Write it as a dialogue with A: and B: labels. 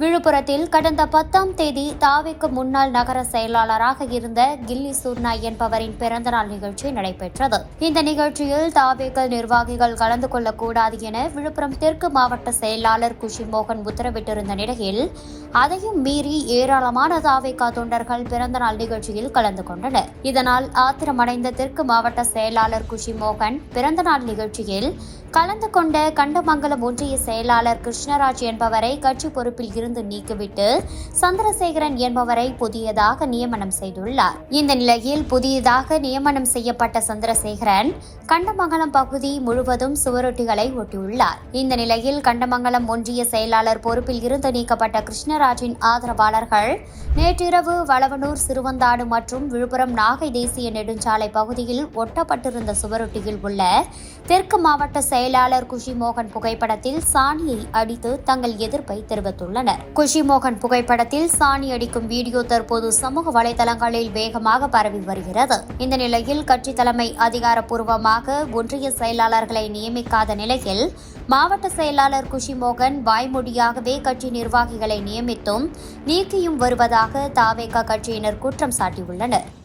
A: விழுப்புரத்தில் கடந்த பத்தாம் தேதி தாவேக்கு முன்னாள் நகர செயலாளராக இருந்த கில்லி சூர்னா என்பவரின் பிறந்தநாள் நிகழ்ச்சி நடைபெற்றது. இந்த நிகழ்ச்சியில் தாவேக்க நிர்வாகிகள் கலந்து கொள்ளக்கூடாது என விழுப்புரம் தெற்கு மாவட்ட செயலாளர் குஷி மோகன் உத்தரவிட்டிருந்த நிலையில் அதையும் மீறி ஏராளமான தாவேக்கா தொண்டர்கள் பிறந்தநாள் நிகழ்ச்சியில் கலந்து கொண்டனர். இதனால் ஆத்திரமடைந்த தெற்கு மாவட்ட செயலாளர் குஷி மோகன் பிறந்தநாள் நிகழ்ச்சியில் கலந்து கொண்ட கண்டமங்கலம் ஒன்றிய செயலாளர் கிருஷ்ணராஜ் என்பவரை கட்சி பொறுப்பில் இருந்து நீக்கிவிட்டு சந்திரசேகரன் என்பவரை புதியதாக நியமனம் செய்துள்ளார். இந்த நிலையில் புதியதாக நியமனம் செய்யப்பட்ட சந்திரசேகரன் கண்டமங்கலம் பகுதி முழுவதும் சுவரொட்டிகளை ஒட்டியுள்ளார். இந்த நிலையில் கண்டமங்கலம் ஒன்றிய செயலாளர் பொறுப்பில் இருந்து நீக்கப்பட்ட கிருஷ்ணராஜின் ஆதரவாளர்கள் நேற்றிரவு வளவனூர் சிறுவந்தாடு மற்றும் விழுப்புரம் நாகை தேசிய நெடுஞ்சாலை பகுதியில் ஒட்டப்பட்டிருந்த சுவரொட்டியில் உள்ள தெற்கு மாவட்ட செயலாளர் குஷி மோகன் புகைப்படத்தில் சாணியை அடித்து தங்கள் எதிர்ப்பை தெரிவித்துள்ளனர். குஷி மோகன் புகைப்படத்தில் சாணி அடிக்கும் வீடியோ தற்போது சமூக வலைதளங்களில் வேகமாக பரவி வருகிறது. இந்த நிலையில் கட்சி தலைமை அதிகாரப்பூர்வமாக ஒன்றிய செயலாளர்களை நியமிக்காத நிலையில் மாவட்ட செயலாளர் குஷி மோகன் வாய்மொழியாகவே கட்சி நிர்வாகிகளை நியமித்தும் நீக்கியும் வருவதாக தாவேகா கட்சியினர் குற்றம் சாட்டியுள்ளனர்.